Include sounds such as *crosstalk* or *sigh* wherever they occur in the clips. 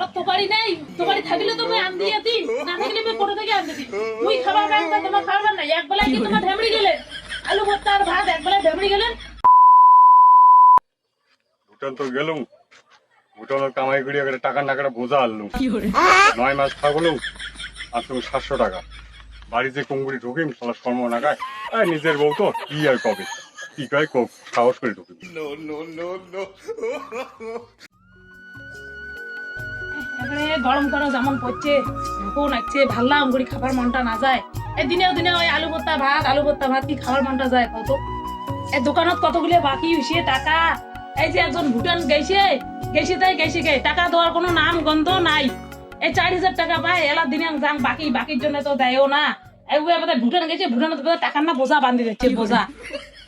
আর তোকারি নাই তোকারি থাকলে তো আমি দিয়ে দি না থাকলে আমি কোথা থেকে আন দিতি তুই খাবার খান তোমার খাবার নাই এক বেলা কি তোমার ঢেমড়ি গেলেন আলু ভর্তা আর ভাত এক বেলা ঢেমড়ি গেলেন ভুটান তো গেলুম। ভুটানের কামাই করি একটা টাকা টাকাটা বোঝা আনলুম। নয় মাস থাকলুম আর তুমি সাতশো টাকা। বাড়িতে কুঙ্গুড়ি ঢুকিম সালা সর্ম নাগায় আর নিজের বউ তো কি আর কবে? কি কয় সাহস করে ঢুকিম। এবারে গরম গরম যেমন পড়ছে ভোকও লাগছে ভাল্লা আমগুড়ি খাবার মনটা না যায় এই দিনেও দিনে ওই আলু ভর্তা ভাত, আলু ভর্তা ভাত কি খাবার মনটা যায় কত এই দোকানত কতগুলো বাকি হইছে? টাকা। এই যে একজন ভুটান গেছে গেছে তাই গেছে গে টাকা দেওয়ার কোনো নাম গন্ধ নাই। এই চার হাজার টাকা পায়, এলা দিনে যাং, বাকি, বাকির জন্য তো দেয়ও না। এগুলো আমাদের ভুটান গেছে ভুটানে টাকার না বোঝা বান্ধি দিচ্ছে, বোঝা।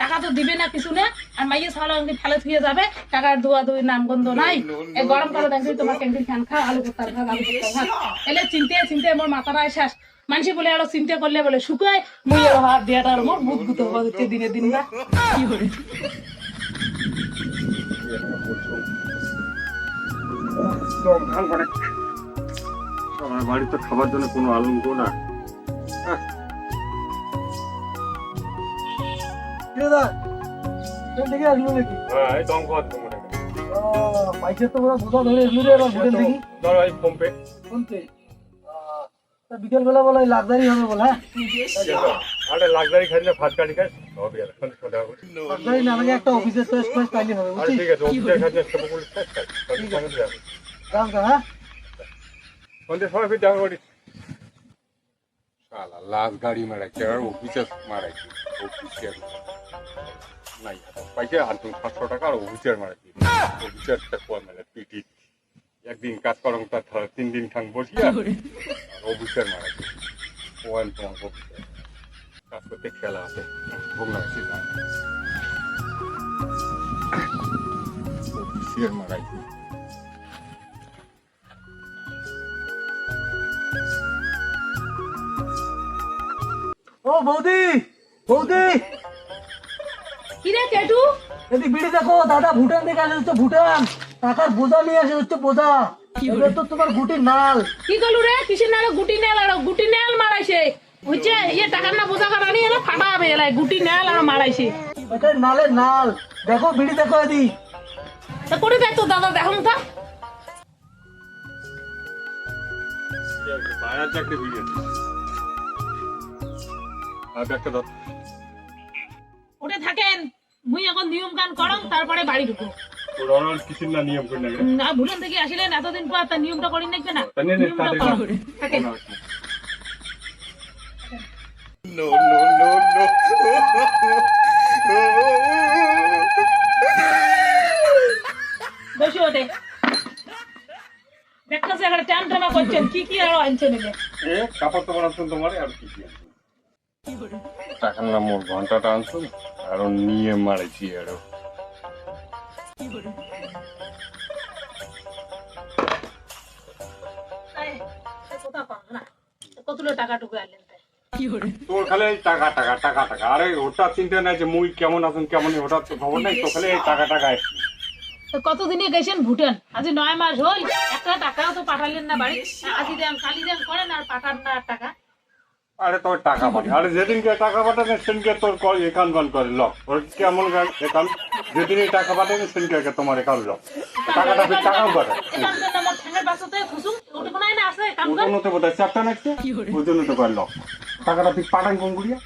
টাকা তো দিবে না কিছু না। আর মাইয়ে ছাড়া আমাকে ফেলে থুয়ে যাবে। টাকার দুই নাম গন্ধ নাই। এই গরম কালো দেখবি তোমার ক্যান্টিন খান খা, আলু ভর্তা ভাত আলু ভর্তা ভাত এলে চিনতে চিনতে মোর মাথাটা শেষ মানুষ বলে, আরও চিন্তা করলে বলে শুকায় মুই হাত দিয়ে আর মোর বুধ গুত হচ্ছে দিনে দিন না। কি আমার বাড়িতে খাবার জন্য কোনো আলঙ্ক না। দাদা থেকে আসলো নাকি? হ্যাঁ এই দম খাওয়ার জন্য মনে। তো ওরা বোঝা ধরে এসলো এবার ভুটান দেখি। ধরো এই ফোনপে শুনতে বিকেল বেলা বলে লাক্সারি হবে বল হ্যাঁ? আরে লাক্সারি খাইলে ভাত গাড়ি খাই হবে আর লাক্সারি না লাগে একটা অফিসের টেস্ট ফেস্ট পাইলে হবে বুঝছিস? ঠিক আছে অফিসের কাছে সব পুলিশ রাম হ্যাঁ? ফির দেখা করিস শালা লাশ গাড়ি মারাইছে আর অফিসে মারাইছে অফিসের নাই পাইছে আর টাকা আর অফিসের মারাইছে অফিসের কোয়া মেলে পিটি একদিন কাজ করো তার ধর তিন দিন ঠাং বসিয়া আর অফিসের ওয়ান তোমার অফিসের কাজ করতে খেলা আছে ভোগ লাগাইছে অফিসের মারাইছে ও বৌদি বৌদি। কিরে কেটু? এদিক বিড়ি দেখো দাদা ভুটান থেকে আসে হচ্ছে ভুটান। টাকার বোঝা নিয়ে আসে হচ্ছে বোঝা। এবার তো তোমার গুটির নাল। কি করলু রে? কিসের নালে? গুটি নেল আর গুটি নেল মারাইছে। বুঝছে ইয়ে টাকার না বোঝা কারণে এলা ফাটা হবে এলাই গুটি নেল আর মারাইছে। এটা নালের নাল। দেখো বিড়ি দেখো এদিক। তা করে দেখ তো দাদা দেখুন তো। বাইরের চাকরি ভিডিও ধর ওটা থাকেন মুই এখন নিয়ম করম তারপরে বাড়ি ঢুকো কিছু না নিয়ম করে না ভুলন থেকে আসিলেন এতদিন পর তার নিয়মটা করি নাকবে না করো। থাকেন বসে ওঠে একটা জায়গায় টান টানা করছেন কি কি আরও আনছেন এ কাপড় তো বানাচ্ছেন তোমার আর কি কি? টাকার নাম মোর ঘন্টাটা আনছো আর নিয়ে মারাইছি আরও। না টাকা, টুকু খালি টাকা টাকা। টাকা টাকা চিন্তা নাই যে মুই কেমন খালি টাকা টাকা গেছেন ভুটান? আজ নয় মাস হল, একটা টাকাও তো পাঠালেন না বাড়ি। আজি দেন কালি দেন, করেন আর পাঠান না টাকা। আরে তোর টাকা পাঠে আরে যেদিনকে টাকা পাঠাবে সেদিনকে তোর কল একাউন্ট বন্ধ করে লক। ওর কেমন একাউন্ট যেদিনই টাকা পাঠাবে সেদিনকে তোমার একাউন্ট লক। টাকাটা ফির টাকাও পাঠায় এখান থেকে আমার ঠ্যাঙের বাসাতে খুশুম ওটুকু নাই না আছে কাম ওই জন্য তো বোধহয় চারটা নাচছে ওই জন্য তো করে লক। টাকাটা তুই পাঠান কোন গুড়িয়া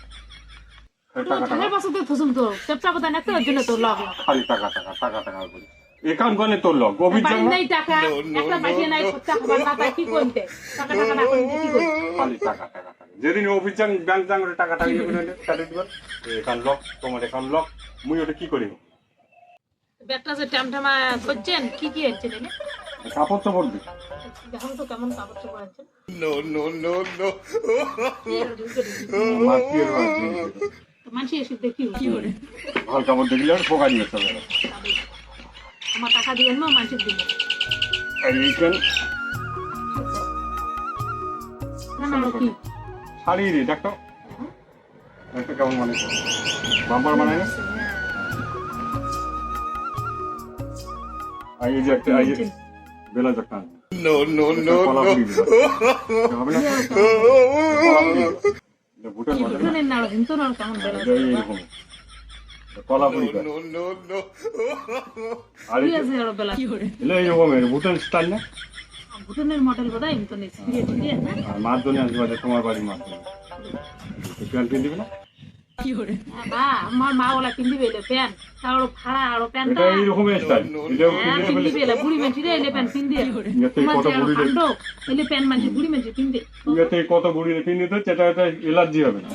লগ খালি টাকা টাকা টাকা টাকা করে। একাউন্ট গনে তোর লক। গভীর জন্য নাই টাকা একটা পয়সা নাই খরচা খাবার না তাই কি করতে? টাকা টাকা না করতে কি করতে? খালি টাকা টাকা। যেদিন অফিস যান ব্যাংক যান ওটা টাকা টাকা ইয়ে করে দিবেন একাউন্ট লক তোমার একাউন্ট লক মুই ওটা কি করি? ব্যাগটা যে টামটামা করছেন কি কি আনছেন এনে কাপড় তো পড়বি দেখুন তো কেমন কাপড় চোপড় আনছেন মাটির তো মানুষ এসে দেখি। কি করে ভালো কাপড় দেখলে আর পোকা নিয়ে চলে আমার টাকা দিয়ে না মানুষের এইখান না না কি? শাড়ি রে দেখো একটা কেমন মানে বাম্পার বানায় না এই যে একটা এই বেলা একটা কলা পুরি দিবা। হবে না? কলা পুরি দিবা। এটা ভুটান মডেল না? ভুটানের নাড়ো কিন্তু নাড়ো কেমন বেলা এটা এইরকম। এটা কলা পুরি দিবা। আর ঠিক এটা- আছে আরও বেলা এটা এইরকমের ভুটান স্টাইল না ভুটানের মডেল বোধ হয় নেই আসবে এটা তোমার বাড়ির মাধ্যমে। প্যান্ট কিনে দিবে না? বা আমার মা ওলা কিনবি বেলে প্যান তার ভাড়া আরও প্যান এটা এইরকমের স্টাইল এটাও হ্যাঁ কিনে কিনবি বেলে বুড়ি মানুষ রে এলে কত বুড়ি এলে মানুষ বুড়ি মানুষ কত বুড়ি সেটা এটা এলার্জি হবে না।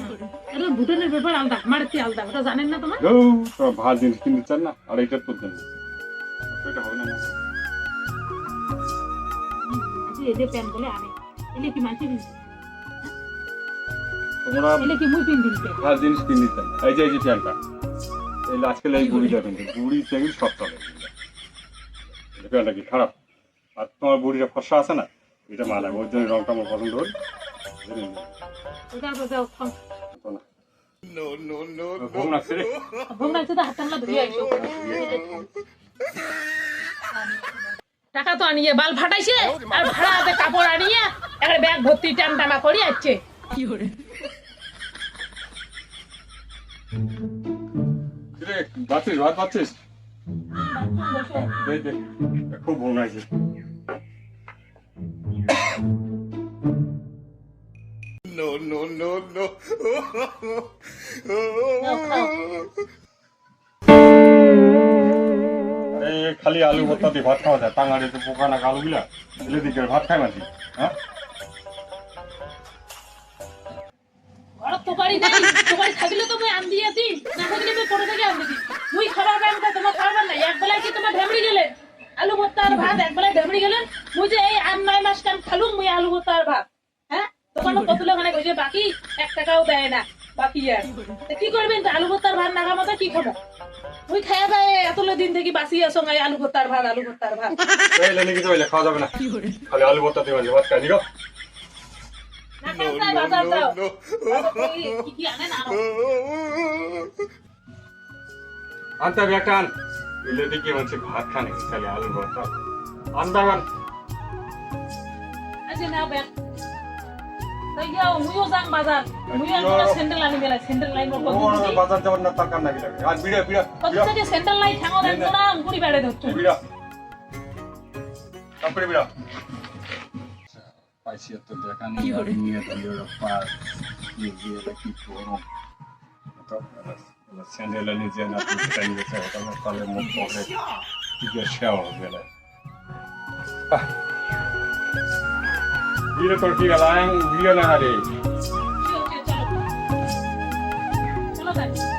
এটা ভুটানের ব্যাপার আলাদা মারতে আলাদা। ওটা জানেন না তোমার? ও ভালো জিনিস কিনতে চান না? আর এটা তোর জন্য এটা হবে না। তোমরা এলে কি মুই জিনিস এই যে এই যে প্যান্টটা এই আজকাল এই বুড়িটা কিনতে বুড়ি সব চলে প্যান্টটা কি খারাপ আর তোমার বুড়িটা ফসা আছে না এটা মানায় ওর জন্য রংটা আমার পছন্দ হল ঘুম লাগছে রে ভঙ্গা আছে তো হাত ধুয়ে আইসো টাকা তো আনিয়ে বাল ফাটাইছে আর ভাড়া হাতে কাপড় আনিয়ে একটা ব্যাগ ভর্তি টান টানা করি আসছে রে বাচ্চিস ভাত পাচ্ছিস দেখ দেখ খুব ঘুম লাগছে আরে খালি আলু ভর্তা দিয়ে ভাত খাওয়া যায়। টাঙ্গারে তো পোকা না আলু গুলা এলে দিকে ভাত খাই মাছি হ্যাঁ? তোকারি নাই। তোকারি থাকিলে তো মই আন দিয়ে দি না থাকিলে মই করে থেকে আন দি মুই খাবার পাই না তোমার খাবার নাই এক বেলা কি তোমার ভেমড়ি গেলে? আলু ভর্তা আর ভাত এক বেলায় ভেমড়ি গেলেন মুই যে এই আট নয় মাস কাম খালুম মুই আলু ভর্তা আর ভাত। হ্যাঁ? তোমার *laughs* কতুলে খানে কইছে বাকি এক টাকাও দেয় না। বাকি আর কি করবেন আলু ভর্তার ভাত না খাব কি খাব? মুই খাইয়া পাই এতলে দিন থেকে বাসি আসো গাই আলু ভর্তার ভাত আলু ভর্তার ভাত। এই লেনে খাওয়া যাবে না। খালি আলু ভর্তা দিয়ে ভাত খাই নিগো না খাও তাই বাজার যাও। বাজার থেকে কি কি আনেন আনো? আনতে হবে একটা আন। এলে দিকে মাঝে ভাত খানে খালি আলু ভর্তা? আনবে আন। না বাজার। যাবার না টাকা নাকি লাগে আর বিড়া না আঙ্গুরি বেড়ে ধরতো বিড়া তারপরে বিড়া পাইছি তো দেখা নেই আর নিয়ে দিল পার নিয়ে গিয়ে কি করো তো স্যান্ডেল নিজে না তুই গেছে ওটা তাহলে মুখ পড়ে টিকে শেও গেলে বিড়া তোর কি গেলাম বিড়া না রে চলো চলো তাই